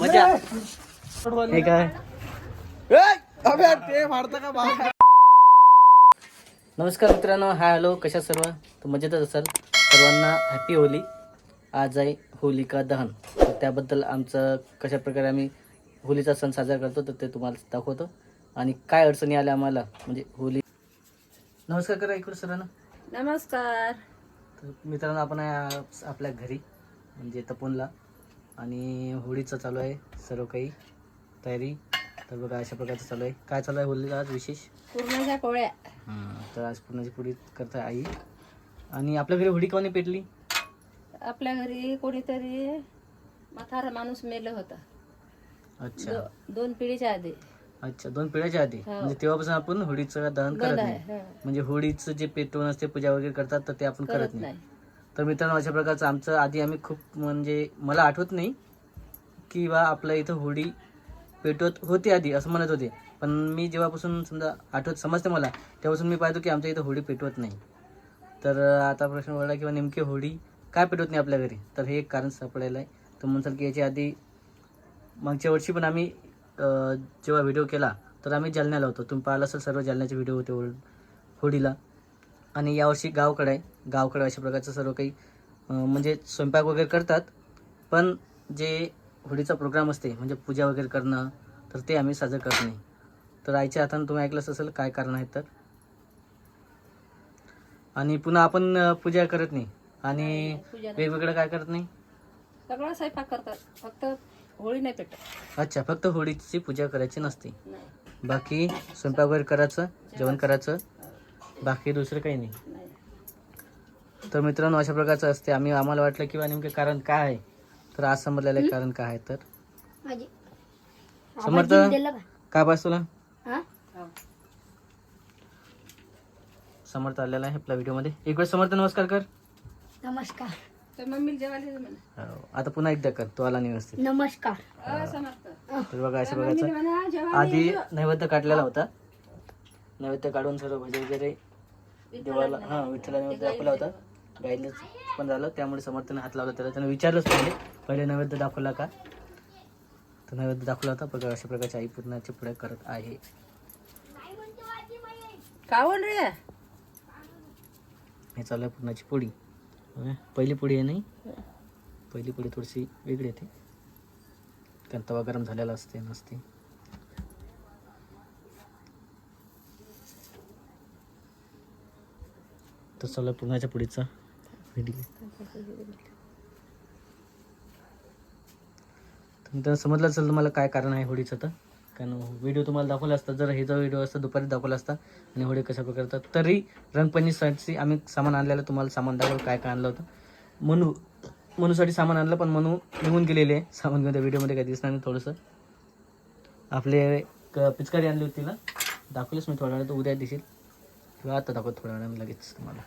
मजा. हे काय? अबे ते मारता का बा नमस्कार मित्रांनो हाय हॅलो कशा सर्व? तर मजेतच असाल? सर्वांना हॅपी होली. आज आहे होलिका दहन. तर त्याबद्दल आमचं कशा प्रकारे आम्ही होलीचा सण साजरा करतो तर ते तुम्हाला दाखवतो. आणि काय अडचणी आल्या आम्हाला म्हणजे होली नमस्कार करा इकडे सर्वांना. नमस्कार. तर मित्रांनो आपण आहे आपल्या घरी. म्हणजे तपोनला आणि होळीचं चालू आहे सर्व काही तयारी. तर बघा अशा प्रकारचं चालू आहे. काय चालू आहे होळीला आज विशेष? पूर्णाच्या पोळ्या. हां तर आज पुरणाची पोळी करता आई. आणि आपल्या घरी होळी कोणी पेटली? आपल्या घरी कोणीतरी म्हातारा माणूस मेलं होता. अच्छा. दो- दोन पिढीच्या आधी. अच्छा दोन पिढ्याच्या आधी. हो. म्हणजे तेव्हापासून आपण होळीचं दहन करत नाही. हं. म्हणजे होळीचं जे पेटवून असते पूजा वगैरे करतात तर ते आपण करत नाही. तर मित्रांनो अशा प्रकारचं आमचं आधी आम्ही खूप म्हणजे मला आठवत नाही की बा आपल्या इथं होडी पेटवत होती आधी असं म्हणत होते. पण मी जेव्हापासून समजा आठवत समजते मला तेव्हापासून मी पाहतो की आमच्या इथं होडी पेटवत नाही. तर आता प्रश्न पडला किंवा नेमकी होडी काय पेटवत नाही आपल्या घरी? तर हे एक कारण सापडायला आहे. तर म्हणसाल की याच्या आधी मागच्या वर्षी पण आम्ही जेव्हा व्हिडिओ केला तर आम्ही जालन्याला होतो. तुम्ही पाहिलं असेल सर्व जालन्याचे व्हिडिओ होते होडीला. आणि यावर्षी गावकडे आहे गावकडे अशा प्रकारचं सर्व काही म्हणजे स्वयंपाक वगैरे करतात. पण जे होळीचा प्रोग्राम असते म्हणजे पूजा वगैरे करणं तर ते आम्ही साजरं करत नाही. तर आईच्या हातानं तुम्ही ऐकलंच असेल काय कारण आहे तर. आणि पुन्हा आपण पूजा करत नाही. आणि. वेगवेगळं काय करत नाही? सगळा स्वयंपाक करतात. फक्त होळी नाही पेटत. अच्छा फक्त होळीची पूजा करायची नसते. बाकी स्वयंपाक वगैरे करायचं जेवण करायचं बाकी दुसरं काही नाही. तर मित्रांनो अशा प्रकारचं असते. आम्ही आम्हाला वाटलं किंवा नेमके कारण काय आहे? तर आज समजलेलं आहे कारण काय आहे तर. समर्थ काय पाहिजे तुला? हो. समर्थ आलेला आहे आपल्या व्हिडिओमध्ये एक वेळ समर्थ नमस्कार कर. नमस्कार. तर जेवायला हो. आता पुन्हा एकदा कर. तो आला नाही व्यवस्थित. नमस्कार. अ, समर्थ. तर बघा अशा जेवायला आधी. नैवेद्य काढलेला होता. नैवेद्य काढून सर्व भजे वगैरे देवाला हा विठ्ठला नैवेद्य दाखवला होता. गाईला पण झालं त्यामुळे समर्थाने हात लावला त्याला. त्याने विचारलंच पहिले. पहिले नैवेद्य दाखवला का? तर नैवेद्य दाखवला होता बघा अशा प्रकारची आई पूर्णाची पुढे करत आहे. रे? हे चालू आहे पूर्णाची पोळी पहिली पोळी आहे नाही? पहिली पोळी थोडीशी वेगळी येते. कारण तवा गरम झालेला असते नसते. तर चला पुण्याच्या पुढेचा. व्हिडिओ तर समजलं असेल तुम्हाला काय कारण आहे होळीचं तर? कारण व्हिडिओ तुम्हाला दाखवला असता जर हे जो व्हिडिओ असता दुपारी दाखवला असता आणि होळी कशा प्रकारे करतात तरी रंगपंचमीसाठी आम्ही सामान आणलेलं तुम्हाला सामान दाखवलं काय काय आणलं होतं. मनू मनूसाठी सामान आणलं पण मनू निघून गेलेले. आहे सामान घेऊन त्या व्हिडिओमध्ये काही दिसणार नाही थोडंसं. आपले क पिचकारी आणली होती तिला. दाखवलीच मी थोड्या वेळात उद्या दिसेल. किंवा आता दाखवत थोड्या वेळाने लगेच तुम्हाला.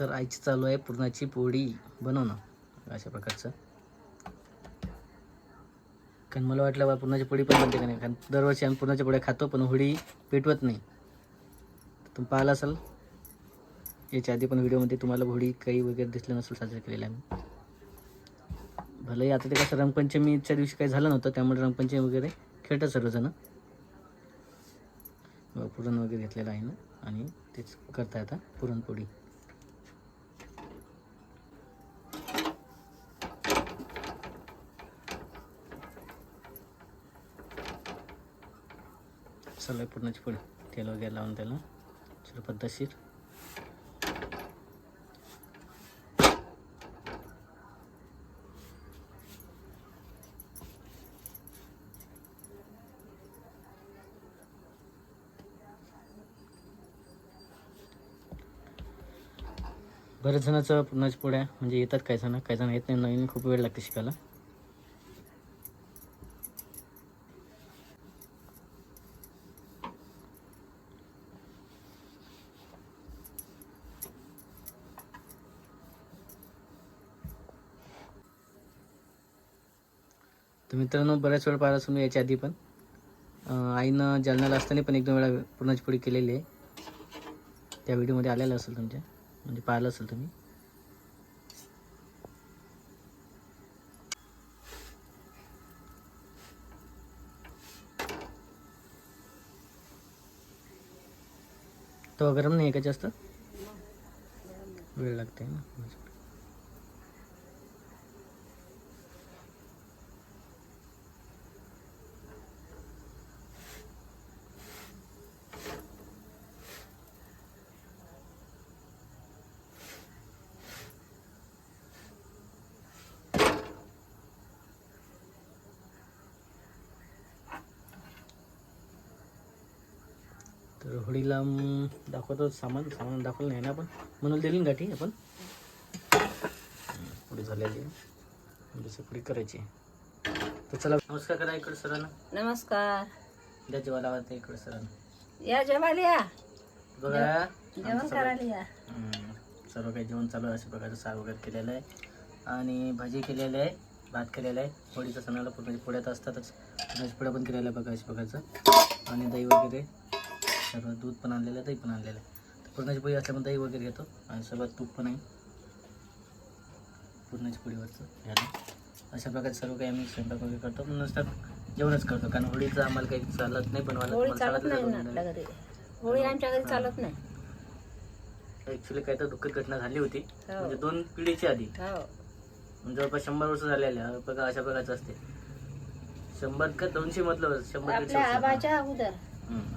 तर आईची चालू आहे पुरणाची पोळी बनवणं अशा प्रकारचं. कारण मला वाटलं बा पुरणाची पोळी पण बनते का नाही? कारण दरवर्षी आम्ही पुरणाच्या पोळ्या खातो पण होळी पेटवत नाही. तुम्ही पाहिलं असाल? याच्या आधी पण व्हिडिओमध्ये तुम्हाला होळी काही वगैरे दिसलं नसेल साजरं केलेलं आम्ही. भलंही आता ते कसं रंगपंचमीच्या दिवशी काही झालं नव्हतं त्यामुळे रंगपंचमी वगैरे खेळतात सर्वजण. पुरण वगैरे घेतलेलं आहे ना? आणि तेच करता आता पुरणपोळी. मसाला आहे पुरणाची पोळी तेल वगैरे लावून त्याला. सर पद्धतशीर. बऱ्याच जणांचं पुरणाची पोळ्या म्हणजे येतात काही जण. काही जण येत नाही. नवीन खूप वेळ लागते शिकायला. मित्रांनो बऱ्याच वेळा पाहिला मी याच्या आधी पण. आईनं जालन्याला असताना पण एक दोन वेळा पुरणाची पोळी केलेली आहे. त्या व्हिडिओमध्ये आलेलं असेल तुमच्या. म्हणजे पाहिलं असेल तुम्ही. तो गरम नाही का जास्त? वेळ लागते ना. तर होळीला दाखवतो सामान सामान दाखवलं नाही ना आपण. म्हणून दिली ना गाठी आपण. पुढे झालेली आहे जसं पुढे करायची. तर चला नमस्कार करा इकडे सरांना. नमस्कार. द्या जेवायला वाटतं इकडे सरांना. या जेवायला या. बघा जेवण सगळं- करायला या. सर्व काही जेवण चालू आहे अशा प्रकारचं सार वगैरे केलेलं आहे. आणि भाजी केलेली आहे भात केलेला आहे. होळीच्या सणाला पूर्णाची पोळ्यात असतातच. पोळ्या पण केलेल्या आहे बघा अशा प्रकारचं. आणि दही वगैरे. सर्व दूध पण आणलेलं आहे दही पण आणलेलं. आहे तर पूर्णाची पोळी असल्यामुळे दही वगैरे घेतो आणि सर्वात तूप पण आहे. पूर्णाची पोळीवरचं घ्यायला अशा प्रकारे सर्व काही आम्ही स्वयंपाक वगैरे करतो. पण नुसतं जेवणच करतो कारण होळीचं आम्हाला काही चालत नाही बनवायला होळी तुम्हाला चालत नाही ना सांगितलं आपल्या घरी. होळी आमच्या घरी चालत नाही. तर दुःखद घटना झाली होती. हो. म्हणजे दोन पिढीच्या आधी. हो. जवळपास शंभर वर्ष झालेले आहे. बघा अशा प्रकारचं असते. शंभर का दोनशे मधलं शंभर. आबाच्या अगोदर.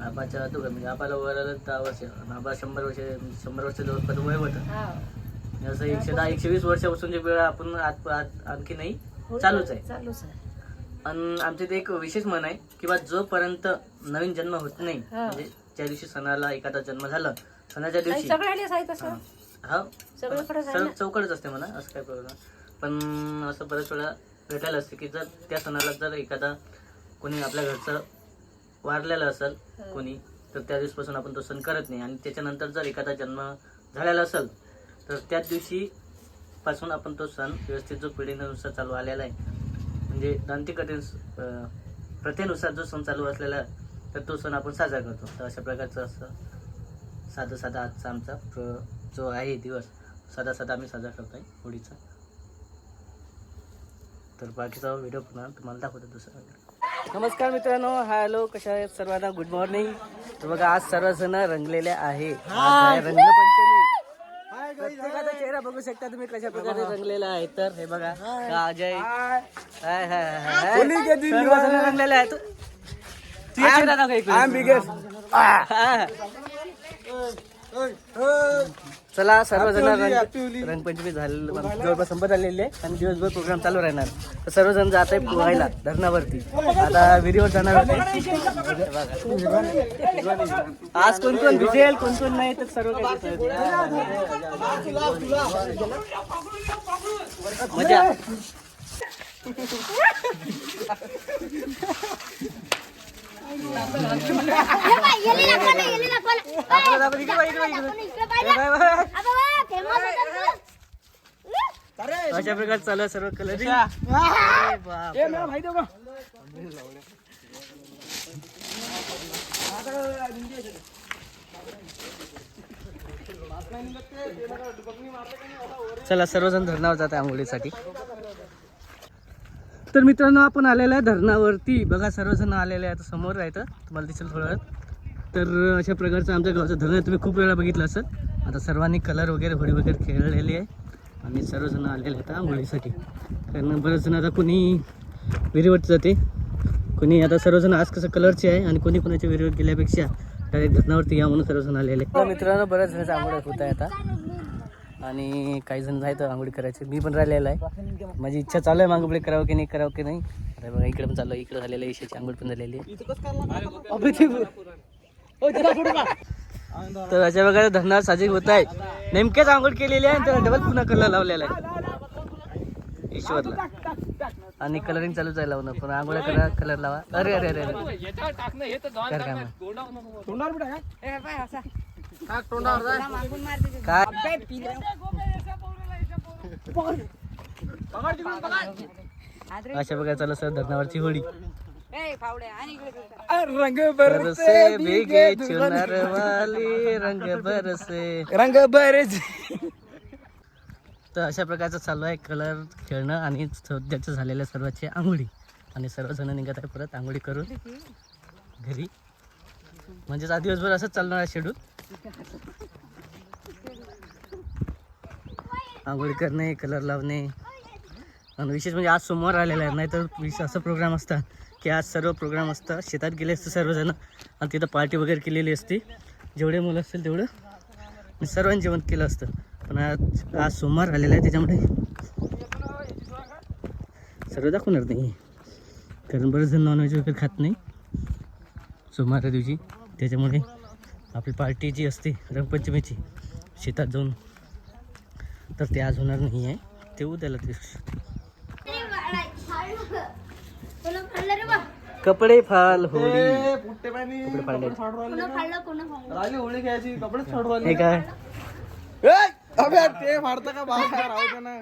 आबाच्या अगोदर म्हणजे आबाला वर आलं दहा वर्ष आबा शंभर वर्ष शंभर वर्ष जवळपास वय होतं हा असं एकशे दहा एकशे वीस वर्षापासून जे वेळ आपण आत आत- आणखी नाही. होळी चालूच आहे. चालूच आहे. आणि आमच्या इथे एक विशेष म्हण आहे किंवा जोपर्यंत नवीन जन्म होत नाही हा. म्हणजे ज्या दिवशी सणाला एखादा जन्म झाला सणाच्या आणि दिवशी. सगळ्यालेच आहे तसं? हा. सगळीकडेच आहे ना? चौकडेच असते म्हणा असं काय प्रॉब्लेम पण असं बऱ्याच वेळा भेटायला असते की जर त्या सणाला जर एखादा कोणी आपल्या घरचं वारलेलं असेल हो. कोणी तर त्या दिवसपासून आपण तो सण करत नाही. आणि त्याच्यानंतर जर एखादा जन्म झालेला असेल तर त्याच दिवशी पासून आपण तो सण व्यवस्थित जो पिढीनुसार चालू आलेला आहे म्हणजे दांतिकते प्रथेनुसार जो सण चालू असलेला आहे, तर तो सण आपण साजरा करतो. तर अशा प्रकारचं असं साधा साधा आजचा आमचा प्र- जो आहे दिवस साधा साधा आम्ही साजरा करतोय होळीचा. तर बाकीचा व्हिडिओ पुन्हा तुम्हाला दाखवतो दुसरा नमस्कार मित्रांनो हॅलो कशा आहेत सर्वांना? गुड मॉर्निंग तर बघा आज सर्वजण रंगलेले आहे. आज आहे रंगपंचमी. प्रत्येकाचा चेहरा बघू शकता तुम्ही कशा प्रकारे रंगलेला आहे. तर हे बघा का अजय? हाय, हाय. सर्वजण रंगलेले आहेत. तुझा चेहरा दाखव इकडे. हा. चला सर्वजण रंग रंगपंचमी झालेलं जवळपास संपत आलेली आहे आणि दिवसभर प्रोग्राम चालू राहणार. तर सर्वजण जात आहे पोहायला धरणावरती. आता विहिरीवर जाणार होते. बघा. आज कोण कोण भिजेल कोण कोण नाही तर सर्व काही. मजा. अशा प्रकारे चालू आहे सर्व कलर चला सर्वजण धरणावर जात आहे आंघोळीसाठी. तर मित्रांनो आपण आलेलो आहे धरणावरती. बघा सर्वजण आलेले आहेत. समोर आहे तर तुम्हाला दिसेल थोड्या तर अशा प्रकारचं आमच्या गावचं धरण आहे. तुम्ही खूप वेळा बघितलं असेल. आता सर्वांनी कलर वगैरे होळी वगैरे खेळलेली आहे. आणि सर्वजण आलेले आहेत आंघोळीसाठी कारण बरेच जण आता कोणी विहिरीवरती जाते. कोणी आता सर्वजण आज कसं कलरचे आहे आणि कोणी कोणाच्या विहिरीवर गेल्यापेक्षा डायरेक्ट धरणावरती या म्हणून सर्वजण आलेले आहे. मित्रांनो बऱ्याच जणांचा आंघोळ्या होत आहे आता? आणि काही जण आहेत आंघोळी करायचे. मी पण राहिलेला आहे. माझी इच्छा चालू आहे मांगोळी करावं की नाही करावं की नाही. अरे बघा इकडे पण चालू आहे इकडे झालेलं आहे ईशाची आंघोळ पण झालेली आहे. तर अशा प्रकारे धरणार साजरी होत आहे. नेमकेच आंघोळ केलेली आहे आणि त्याला डबल पुन्हा कलर लावलेला आहे. ईश्वरला. आणि कलरिंग चालूच आहे लावणं. पण आंघोळ्या करा कलर लावा. अरे अरे अरे अरे. काय? अशा प्रकारे चालू सर धरणावरची होळी रंग बरसे भीगे चुनर वाली रंग बरसे. रंग बरेच तर अशा प्रकारचं चालू आहे कलर खेळणं आणि सध्याचं झालेल्या सर्वांची आंघोळी. आणि सर्वजण निघत आहे परत आंघोळी करून घरी. म्हणजेच आज दिवसभर असंच चालणार आहे शेड्यूल आंघोळ करणे कलर लावणे. आणि विशेष म्हणजे आज सोमवार आलेला आहे. नाहीतर विशेष असं प्रोग्राम असतात की आज सर्व प्रोग्राम असतात शेतात गेले असते सर्वजण. आणि तिथं पार्टी वगैरे केलेली असते. जेवढे मुलं असतील तेवढं सर्वांनी जेवण केलं असतं. पण आज आज सोमवार आलेला आहे. त्याच्यामुळे सर्व दाखवणार नाही. कारण बरेच जण नॉनव्हेज वगैरे खात नाही. सोमवारच्या दिवशी. त्याच्यामुळे आपली पार्टी जी असते रंगपंचमीची शेतात जाऊन. तर ते आज होणार नाही आहे. ते उद्याला ते कपडे फाल होळी. कपडे फाडले. कपडे होळी खेळायची कपडेच फाडू हे राहिले. काय? ए, अबे ते फाडतं का बाहेर? राहू ना.